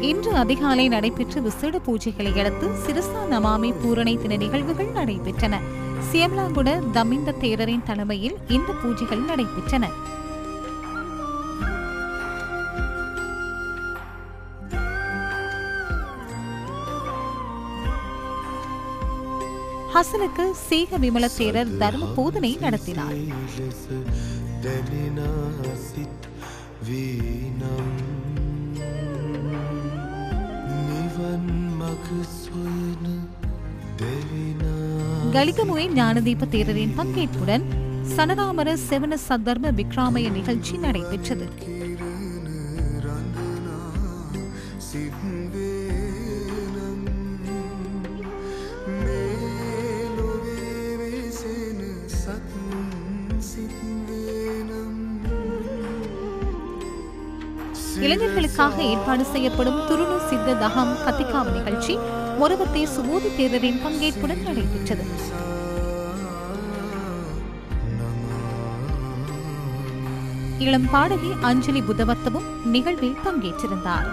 இன்று அதிகாலை நடைபெற்ற விசேட பூஜைகளை அடுத்து சிறுசா நமாமி பூரணை தின நிகழ்வுகள் நடைபெற்றன. சியம்லாங்குட தமிந்த தேரரின் தலைமையில் இந்த பூஜைகள் நடைபெற்றன. ஹசனுக்கு சீக விமல தேரர் தர்ம போதனை நடத்தினார். கலிகமுவை ஞானதீப தேரரின் பங்கேற்புடன் சனராமர செவன சத்தர்ம விக்ராமய நிகழ்ச்சி நடைபெற்றது. இளைஞர்களுக்காக ஏற்பாடு செய்யப்படும் துருணு சித்த தகம் கத்திகாவ நிகழ்ச்சி மொரவத்தே சுமோதி தேரரின் பங்கேற்புடன் நடைபெற்றது. இளம் பாடகி அஞ்சலி புதவத்தவும் நிகழ்வில் பங்கேற்றிருந்தார்.